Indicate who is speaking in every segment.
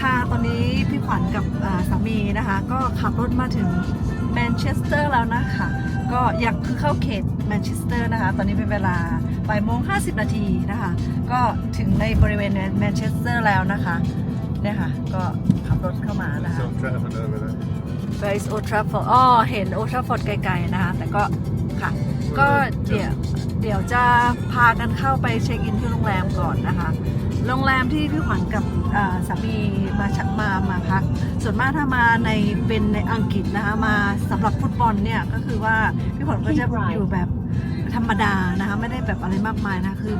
Speaker 1: ค่ะตอนนี้พี่ขวัญกับอ่าสามีนะคะ ก็ขับรถมาถึงแมนเชสเตอร์แล้วนะคะ ก็อยากคือเข้าเขตแมนเชสเตอร์นะคะ ตอนนี้เป็นเวลาบ่ายโมง50นาทีนะคะ ก็ถึงในบริเวณแมนเชสเตอร์แล้วนะคะเนี่ยค่ะ ก็ขับรถเข้ามานะคะ
Speaker 2: Some traffic over there.
Speaker 1: Where is Old Trafford อ๋อเห็น Old Trafford ไกลๆนะคะ แต่ก็ค่ะ ก็เดี๋ยวเดี๋ยวจะพากันเข้าไปเช็คอินที่โรงแรมก่อนนะคะ โรงแรมที่พี่ขวัญกับอ่าสามีมาชักมามาพักส่วนมากถ้ามาในเป็นในอังกฤษนะคะมาสำหรับฟุตบอลเนี่ยก็คือว่าพี่ขวัญก็จะอยู่แบบธรรมดานะคะไม่ได้แบบอะไรมากมายนะคือ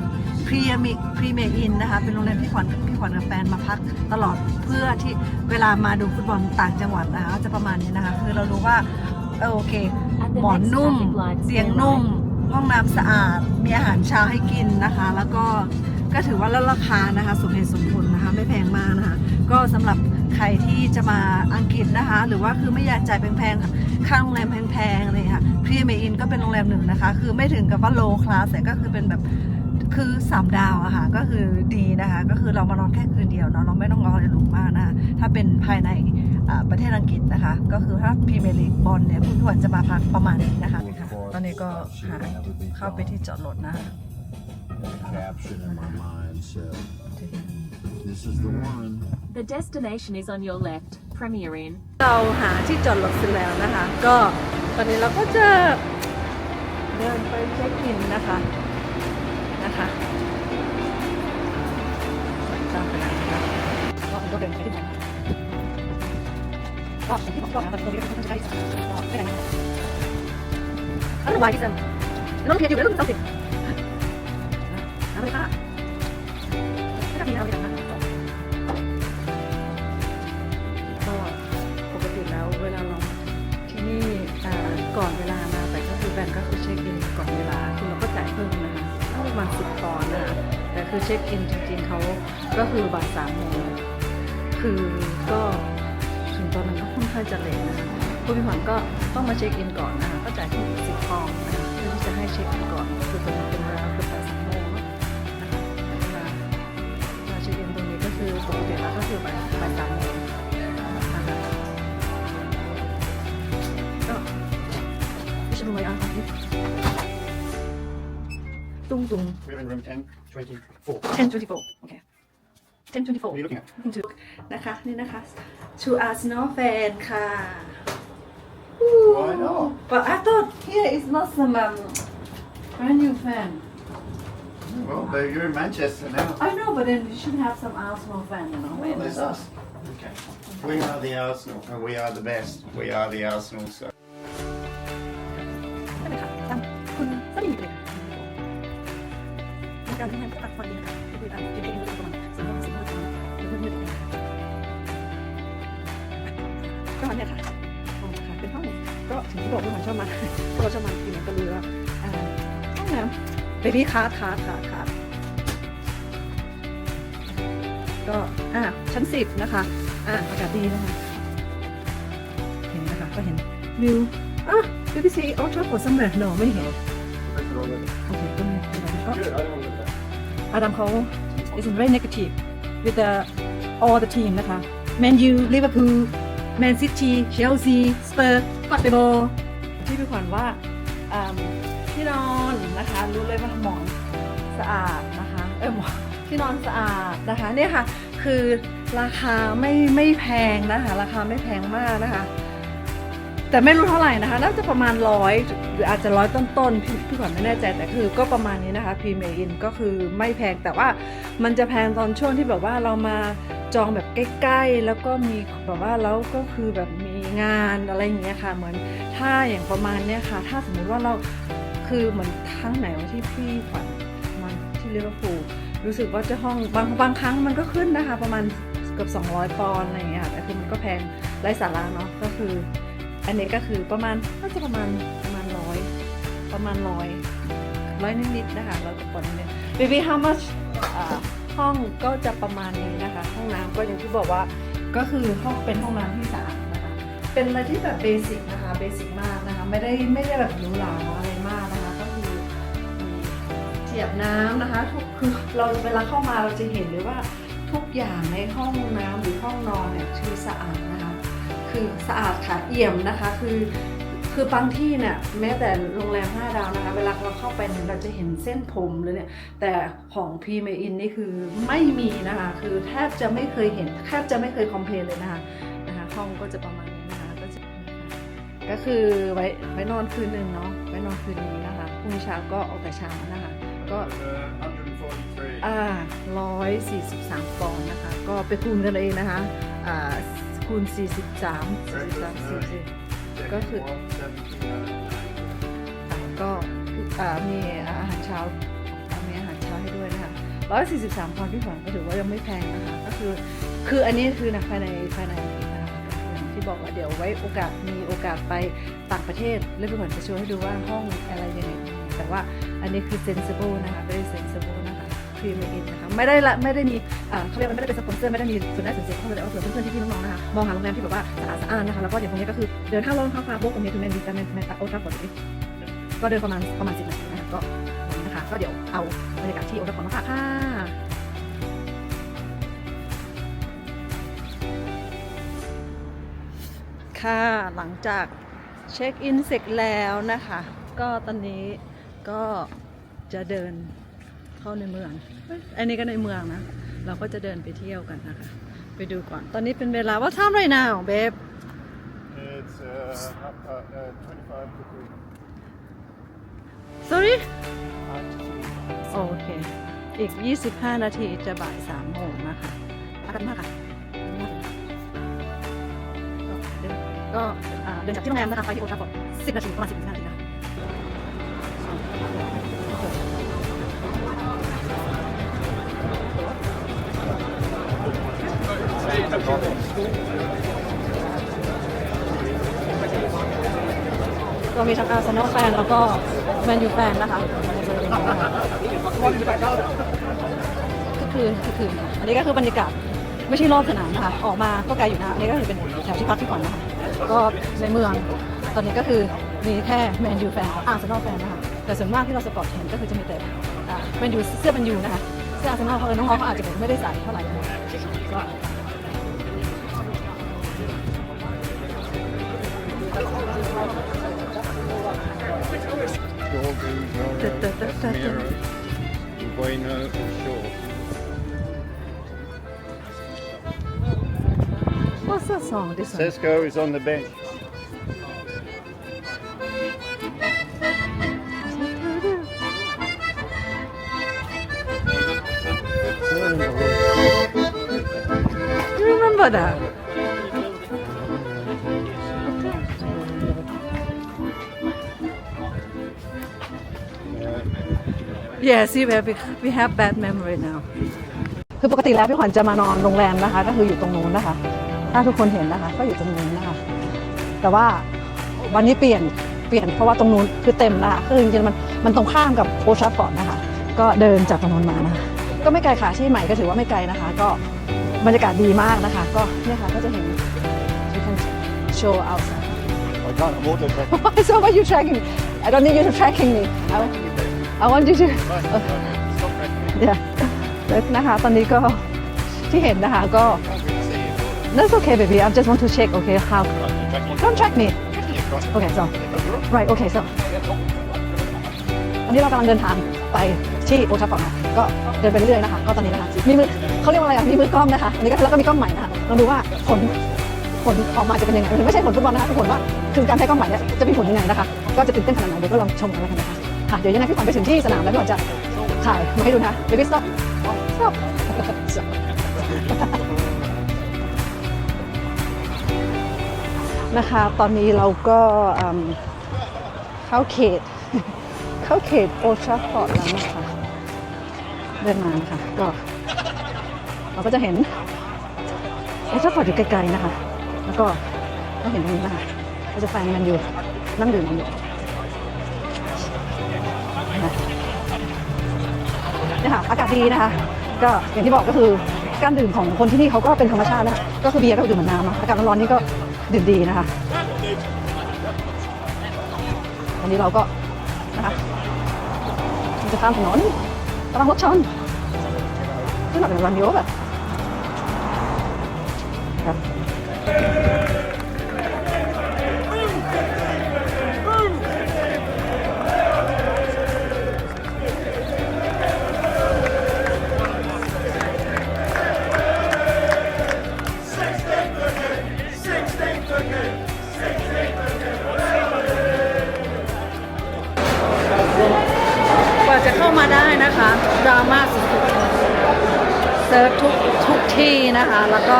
Speaker 1: พรีเมียพรีเมียอินนะคะเป็นโรงแรมที่ขวัญพี่ขวัญกับแฟนมาพักตลอดเพื่อที่เวลามาดูฟุตบอลต่างจังหวัดนะคะก็จะประมาณนี้นะคะคือเรารู้ว่าเออโอเค
Speaker 3: At the
Speaker 1: หมอน
Speaker 3: next
Speaker 1: นุ่ม
Speaker 3: traffic light,
Speaker 1: เตียง
Speaker 3: stay
Speaker 1: นุ่ม
Speaker 3: right.
Speaker 1: ห้องน้ำสะอาดมีอาหารเช้าให้กินนะคะ แล้วก็ ก็ถือว่าแล้วราคานะคะสมเหตุสมผลนะคะไม่แพงมากนะคะก็สำหรับใครที่จะมาอังกฤษนะคะ หรือว่าคือไม่อยากจ่ายแพงๆค่าโรงแรมแพงๆอะไรอย่างเลยค่ะพรีเมียอินก็เป็นโรงแรมหนึ่งนะคะ คือไม่ถึงกับว่าโลคลาสแต่ก็คือเป็นแบบคือสามดาวอะค่ะก็คือดีนะคะ ก็คือเรามานอนแค่คืนเดียวเนาะเราไม่ต้องรออะไรหรูมากนะคะถ้าเป็นภายในอ่าประเทศอังกฤษนะคะ ก็คือถ้าพรีเมียร์ลีกบอลเนี่ยผู้ควรจะมาพักประมาณนี้นะคะ ตอนนี้ก็หาเข้าไปที่จอดรถนะคะ
Speaker 2: Caption in my mind said, "This is the one."
Speaker 3: The destination is on your left. Premier Inn.
Speaker 1: เราหาที่จอดรถเสร็จแล้วนะคะ ก็ตอนนี้เราก็จะเดินไปเช็คอินนะคะ นะคะตามไปนะคะก็ก็เดินไปที่ไหนก็ที่ผมบอกนะตอนนี้ก็ใช้ไปไหนอันนี้วายที่จะน้องเพียรอยู่แล้วต้องสิเคือเช็คอินจริงๆเขาก็คือบ่ายสามโมงคือก็ถึงตอนนั้นก็ค่อนข้างจะเลทนะคุณพี่ขวัญก็ต้องมาเช็คอินก่อนนะคะก็จ่ายที่สิบปองนะคะเพื่อที่จะให้เช็คอินก่อนคือตอนนั้น ตุ้งตุ้ง
Speaker 2: We're in room 10, 24.
Speaker 1: 10 24โอเค10 24
Speaker 2: What are you looking at?
Speaker 1: นะคะ นี่นะคะ to Arsenal fan ค่ะ
Speaker 2: Why not?
Speaker 1: but I thought here is not some um, brand new fan
Speaker 2: Well, but you're in Manchester now.
Speaker 1: I know but then you should have some Arsenal fan you know
Speaker 2: Well, there's us. Okay. We are the Arsenal, and we are the best. We are the Arsenal. So
Speaker 1: พี่คาดคาดคาดคาก็อะชั้นสิบนะคะอะอากาศดีนะคะ เห็นนะคะก็เห็นวิวอะพี่พี่ซีออชอบกดสมัยหนอไม่เห็นโอเคก็ไม่เป็นไรก็อาดัมเขา is very negative with the all the team นะคะ Man U Liverpool Man City Chelsea Spurs ปัตเตโบที่พี่ขวัญว่า นอนนะคะรู้เลยว่าหมอนสะอาดนะคะเออหมอนที่นอนสะอาดนะคะเนี่ยค่ะ คือราคาไม่ไม่แพงนะคะ ราคาไม่แพงมากนะคะ แต่ไม่รู้เท่าไหร่นะคะ น่าจะประมาณร้อยหรืออาจจะร้อยต้นๆพี่พี่ขวัญไม่แน่ใจแต่คือก็ประมาณนี้นะคะพรีเมียอินก็คือไม่แพงแต่ว่ามันจะแพงตอนช่วงที่แบบว่าเรามาจองแบบใกล้ๆ แล้วก็มีแบบว่าแล้วก็คือแบบมีงานอะไรอย่างเงี้ยค่ะ เหมือนถ้าอย่างประมาณเนี้ยค่ะ ถ้าสมมุติว่าเรา คือเหมือนครั้งไหนวะที่พี่ขวัญมันที่ลิเวอร์พูลรู้สึกว่าจะห้องบางบางครั้งมันก็ขึ้นนะคะ ประมาณเกือบ 200 ปอนด์อะไรอย่างเงี้ยค่ะแต่คือมันก็แพงไร้สาระเนาะก็คือ อันนี้ก็คือประมาณน่าจะประมาณประมาณร้อยประมาณร้อยร้อยนิดๆนะคะเร้อยกว่าปอนด์นิดๆ baby how much อ่าห้องก็จะประมาณนี้นะคะ ห้องน้ำก็อย่างที่บอกว่าก็คือห้องเป็นห้องน้ำที่สะอาดนะคะ เป็นอะไรที่แบบเบสิกนะคะเบสิกมากนะคะ ไม่ได้ไม่ได้แบบหรูหราอะไร ยบน้ำนะคะทุกคือเราเวลาเข้ามาเราจะเห็นเลยว่าทุกอย่างในห้องน้ำหรือห้องนอนเนี่ยคือสะอาดนะคะคือสะอาดค่ะเอี่ยมนะคะคือคือบางที่เนี่ยแม้แต่โรงแรม5ดาวนะคะเวลาเราเข้าไปเนี่ยเราจะเห็นเส้นผมเลยเนี่ยแต่ของพีเมอินนี่คือไม่มีนะคะคือแทบจะไม่เคยเห็นแทบจะไม่เคยคอมเพลนเลยนะคะนะคะห้องก็จะประมาณนี้นะคะก็จะก็คือไว้ไว้นอนคืนหนึ่งเนาะไว้นอนคืนนี้นะคะพรุ่งนี้เช้าก็ออกแต่เช้านะคะ ก็
Speaker 2: 143.
Speaker 1: อ่าร้อยสี่สิบสามปอนด์นะคะ ก็ไปคูณกันเองนะคะ อ่า คูณสี่สิบสามสี่สิบสามสี่สิบก็คือก็อ่ามีอาหารเช้าอ่ามีอาหารเช้าให้ด้วยนะคะ143ปอนด์พี่ขวัญก็ถือว่ายังไม่แพงนะคะ ก็คือ คืออันนี้คือนะภายในภายในอังกฤษนะคะอย่างที่บอกว่าเดี๋ยวไว้โอกาสมีโอกาสไปต่างประเทศแล้วพี่ขวัญจะช่วยให้ดูว่าห้องอะไรยังไงแต่ว่า อันนี้คือ sensible นะคะ very sensible นะคะพรีเมียนะคะ ไม่ได้ละไม่ได้มีเขาเรียกว่าไม่ได้เป็นสปอนเซอร์ไม่ได้มีส่วนได้ส่วนเสียเขาเลยเอาเผื่อเพื่อนๆที่พี่น้องๆนะคะมองหาโรงแรมที่แบบว่าสะอาดสะอ้านนะคะแล้วก็เดี๋ยวตรงนี้ก็คือเดินข้าลงข้าฟาโบกตรงนี้คือแมนดีแมนแมนโอทราฟอร์ดก็เดินประมาณประมาณสิบนาทีนะคะก็นนี้นะคะก็เดี๋ยวเอาบรรยากาศที่โอทาฟอนมาฝากค่ะค่ะ หลังจากเช็คอินเสร็จแล้วนะคะ ก็ตอนนี้ ก็จะเดินเข้าในเมืองเอ้ยอันนี้ก็ในเมืองนะ เราก็จะเดินไปเที่ยวกันนะคะ ไปดูก่อน ตอนนี้เป็นเวลาว่า time right now babe
Speaker 2: It's uh, up, uh, uh, 25 degrees.
Speaker 1: sorry โอเค อีก 25 นาทีจะบ่าย3โมงนะคะพักกันมากค่ะก็อ่าเดินจากที่โรงแรมนะคะไปที่โอทาฟอร์ด10 นาทีประมาณ10นาที นะคะก็มีทั้งอาร์เซนอลแฟนแล้วก็แมนยูแฟนนะคะก็คือคือคืนค่ะอันนี้ก็คือบรรยากาศไม่ใช่รอบสนามนะคะ ออกมาก็ไกลอยู่นะอันนี้ก็คือเป็นแถวที่พักที่ก่อนนะคะก็ในเมือง ตอนนี้ก็คือมีแค่แมนยูแฟนอาร์เซนอลแฟนนะคะแต่ส่วนมากที่เราสปอร์ตเห็นก็คือจะมีแต่แมนยูเสื้อแมนยูนะคะเสื้ออาร์เซนอลเพราะเออน้องๆเขาอาจจะไม่ได้ใส่เท่าไหร่นะคะก็ What's that song? This
Speaker 2: Cesco is on the bench.
Speaker 1: Do you remember that? Yeah, see where we, we have bad memory now. คือปกติแล้วพี่ขวัญจะมานอนโรงแรมนะคะ ก็คืออยู่ตรงนู้นนะคะ ถ้าทุกคนเห็นนะคะ ก็อยู่ตรงนู้นนะคะ แต่ว่าวันนี้เปลี่ยนเปลี่ยนเพราะว่าตรงนู้นคือเต็มนะคะคือจริงๆมันมันตรงข้ามกับโอชาฟอร์ดนะคะ ก็เดินจากตรงนู้นมานะคะก็ไม่ไกลค่ะที่ใหม่ก็ถือว่าไม่ไกลนะคะ ก็บรรยากาศดีมากนะคะ ก็เนี่ยค่ะก็จะเห็น you can show outside
Speaker 2: I can't, I'm auto tracking.
Speaker 1: so why you tracking me I don't need you to tracking me I want, I want you to
Speaker 2: Stop tracking me.
Speaker 1: เดี๋ยวแล้วนะคะ ตอนนี้ก็ที่เห็นนะคะก็ that's okay baby I just want to check okay how
Speaker 2: Right, you're tracking
Speaker 1: don't track me okay so right okay so อันนี้เรากำลังเดินทางไปที่โอทาฟอร์ดก็เดินไปเรื่อยๆนะคะ ก็ตอนนี้นะคะมีมือเขาเรียกว่าอะไรอะมีมือกล้องนะคะอันนี้ก็แล้วก็มีกล้องใหม่นะคะลองดูว่าผลผลออกมาจะเป็นยังไงไม่ใช่ผลฟุตบอลนะคะผลว่าคือการใช้กล้องใหม่เนี่ยจะมีผลยังไงนะคะ ก็จะตื่นเต้นขนาดไหนเดี๋ยวก็ลองชมกันแล้วกันนะคะ ค่ะ เดี๋ยวยังไงพี่ขวัญไปถึงที่สนามแล้วพี่ขวัญจะถ่ายมาให้ดูนะคะ baby stop stop นะคะ ตอนนี้เราก็เข้าเขต เข้าเขตโอทราฟอร์ดแล้วนะคะเดินมานะคะก็เราก็จะเห็นโอทราฟอร์ดอยู่ไกลๆนะคะ แล้วก็ก็เห็นตรงนี้นะคะก็จะแฟนมันอยู่นั่งดื่มกันอยู่ นี่ยค่ะอากาศดีนะคะ ก็อย่างที่บอกก็คือการดื่มของคนที่นี่เขาก็เป็นธรรมชาตินะคะก็คือเบียร์ก็ดื่มเหมือนน้ำเนาะอากาศร้อนๆนี่ก็ดื่มดีนะคะวันนี้เราก็นะคะจะข้ามถนนระวังรถชนขึ้นแบบเป็นรันโยแบบนะคะก ดราม่าสุดๆเซิร์ชทุกทุกที่นะคะ แล้วก็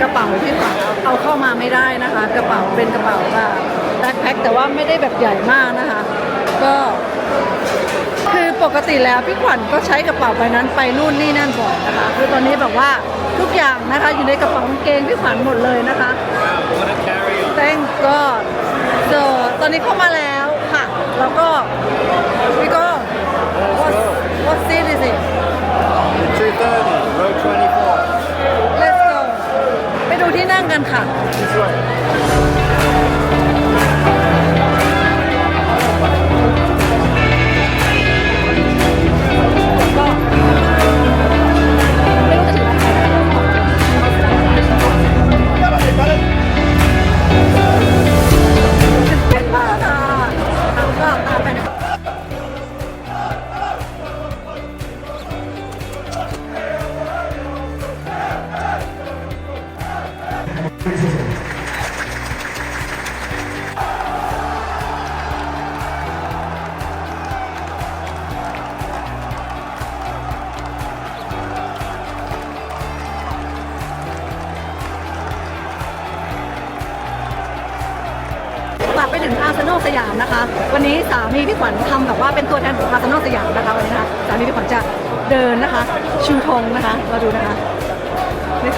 Speaker 1: กระเป๋าที่ฝากเอาเอาเข้ามาไม่ได้นะคะ กระเป๋าเป็นกระเป๋าแบบแบ็คแพ็คแต่ว่าไม่ได้แบบใหญ่มากนะคะ ก็คือปกติแล้วพี่ขวัญก็ใช้กระเป๋าใบนั้นไปนู่นนี่นั่นบ่อยนะคะ คือตอนนี้แบบว่าทุกอย่างนะคะอยู่ในกระเป๋ากางเกงพี่ขวัญหมดเลยนะคะ thank god so ตอนนี้เข้ามาแล้วค่ะ แล้วก็พี่ก็ what what seat is ดูที่ ฝากไปถึงอาร์เซนอลสยามนะคะ วันนี้สามีพี่ขวัญทำแบบว่าเป็นตัวแทนของอาร์เซนอลสยามนะคะวันนี้นะคะสามีพี่ขวัญจะเดินนะคะ ชูธงนะคะมาดูนะคะนี่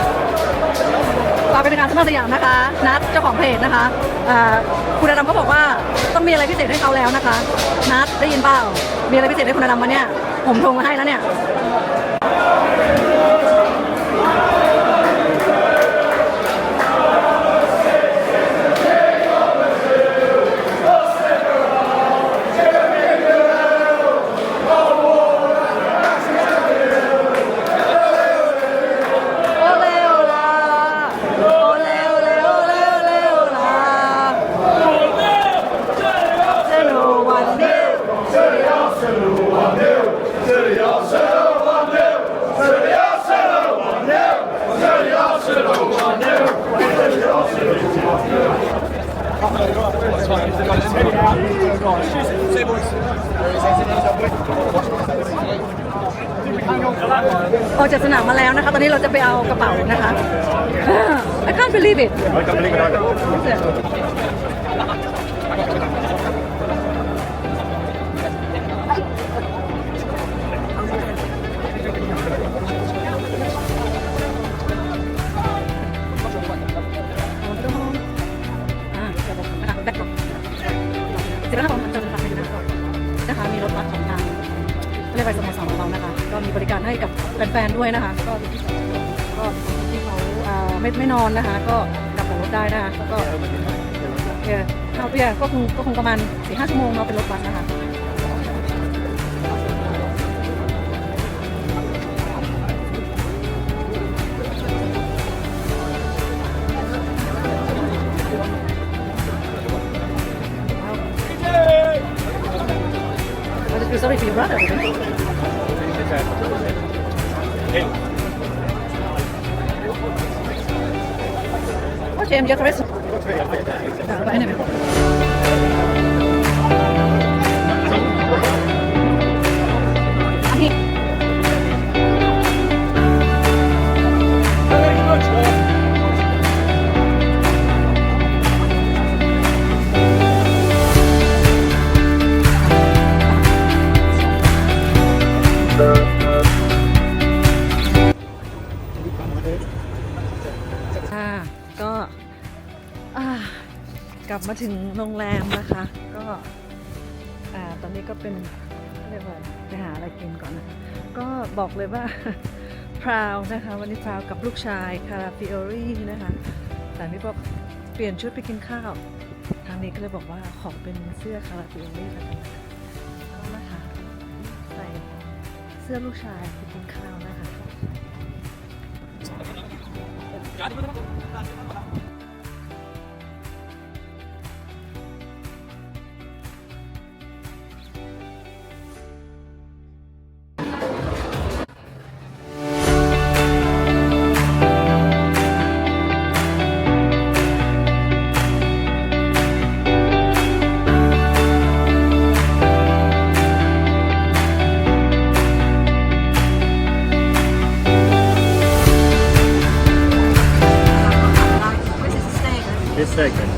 Speaker 1: ฝากไปถึงาร์เซนอลสยามนะคะ นัดเจ้าของเพจนะคะคุณอดัมก็บอกว่าต้องมีอะไรพิเศษให้เขาแล้วนะคะ นัดได้ยินเปล่ามีอะไรพิเศษให้คุณอดัมมาเนี่ยผมทงมาให้แล้วเนี่ย ออกจากสนามมาแล้วนะคะ ตอนนี้เราจะไปเอากระเป๋านะคะ I can't believe it อ่าเดี๋ยวผมนะคะแบ็คกรอบเสร็จแล้วนะคะผมจะเดินทางไปดูนะคะนะคะมีรถบัสของทางเรียกไปสโมสร ก็มีบริการให้กับแฟนๆด้วยนะคะ ก็ก็ที่เขาไม่ไม่นอนนะคะ ก็กลับกับรถได้นะคะแล้วก็เออเขาเออก็คงก็คงประมาณสี่ห้าชั่วโมงเนาเป็นรถบัสนะคะ I just feel sorry for your brother. Okay, je hem, ja. Ja, bijna. มาถึงโรงแรมนะคะ ก็อ่าตอนนี้ก็เป็นเรียกว่าไปหาอะไรกินก่อนนะ ก็บอกเลยว่าพราวนะคะ วันนี้พราวกับลูกชายคาราฟิโอรี่นะคะแต่ไม่บอกเปลี่ยนชุดไปกินข้าว ทางนี้ก็เลยบอกว่าขอเป็นเสื้อคาราฟิโอรี่แล้วกันะคะก็นะคะใส่เสื้อลูกชายไปกินข้าวนะคะ segment.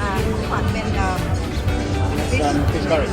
Speaker 2: อ่าของขวัญเป็นเอ่อ
Speaker 1: Some fish curry.